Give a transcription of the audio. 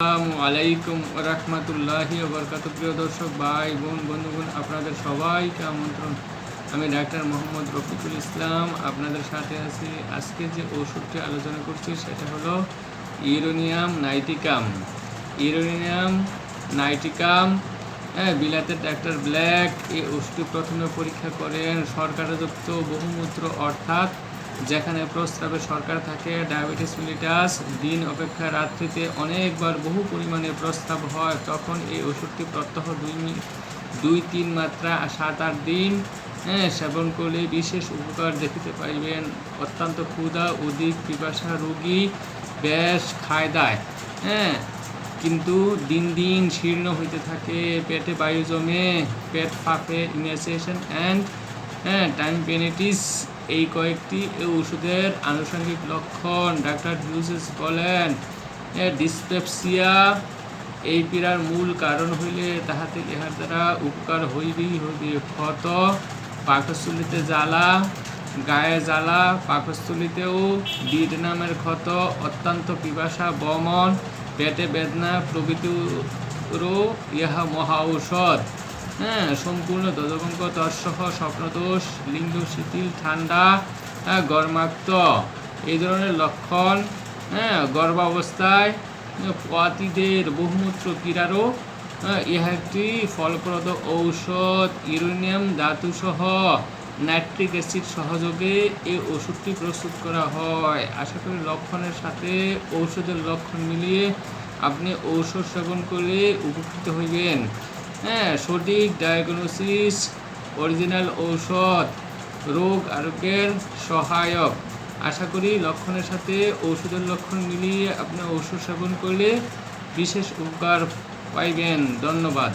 আসসালামু আলাইকুম রহমতুল্লাহি বরকাত প্রিয় দর্শক, ভাই, বোন, বন্ধুগণ, আপনাদের সবাইকে আমন্ত্রণ। আমি ডাক্তার মোহাম্মদ রফিকুল ইসলাম। আপনাদের সাথে আছি। আজকে যে ওষুধটি আলোচনা করছি সেটা হলো ইউরোনিয়াম নাইটিকাম। ইউরোনিয়াম নাইটিকাম হ্যাঁ বিলাতের ডাক্তার ব্ল্যাক এই ওষুধটি প্রথমে পরীক্ষা করেন সরকারযুক্ত বহুমূত্র অর্থাৎ যেখানে প্রস্রাবে সরকার থাকে, ডায়াবেটিস মিলিটাস দিন অপেক্ষা রাত্রিতে অনেকবার বহু পরিমাণে প্রস্রাব হয়, তখন এই ওষুধটি প্রত্যহ দুই দুই তিন মাত্রা সাত আট দিন হ্যাঁ সেবন করলে বিশেষ উপকার দেখিতে পাইবেন। অত্যন্ত ক্ষুধা, অধিক পিপাসা রোগী বেশ খায় দায় হ্যাঁ কিন্তু দিন দিন শীর্ণ হইতে থাকে, পেটে বায়ু জমে, পেট ফাঁপে ইমিউনাইজেশন অ্যান্ড হ্যাঁ টাইম পেনিটিস এই কয়েকটি ওষুধের আনুষঙ্গিক লক্ষণ ডাক্তার হিউসেস বলেন ডিসপেপসিয়া, এই পীড়ার মূল কারণ হইলে তাহাতে ইহার দ্বারা উপকার হইবেই হইবে। ক্ষত, পাকস্থলিতে জ্বালা, গায়ে জ্বালা, পাকস্থলিতেও বিট নামের ক্ষত, অত্যন্ত পিপাসা, বমন, পেটে বেদনা প্রভৃতিরও ইহা মহা ঔষধ। হ্যাঁ সম্পূর্ণ দদভঙ্গ তৎসহ স্বপ্নদোষ লিঙ্গ শিথিল ঠান্ডা হ্যাঁ গর্মাক্ত। এই ধরনের লক্ষণ হ্যাঁ গর্ভাবস্থায় হ্যাঁ, পোয়াতিদের বহুমূত্র পীড়ারও হ্যাঁ, ইহা একটি ফলপ্রদ ঔষধ। ইউরেনিয়াম ধাতুসহ নাইট্রিক অ্যাসিড সহযোগে এই ওষুধটি প্রস্তুত করা হয়। আশা করি লক্ষণের সাথে ঔষধের লক্ষণ মিলিয়ে আপনি ঔষধ সেবন করলে উপকৃত হইবেন। হ্যাঁ সঠিক ডায়াগনোসিস অরিজিনাল ঔষধ, রোগ আরোগ্যের সহায়ক। আশা করি লক্ষণের সাথে ঔষধের লক্ষণ মিলিয়ে আপনি ঔষধ সেবন করলে বিশেষ উপকার পাইবেন। ধন্যবাদ।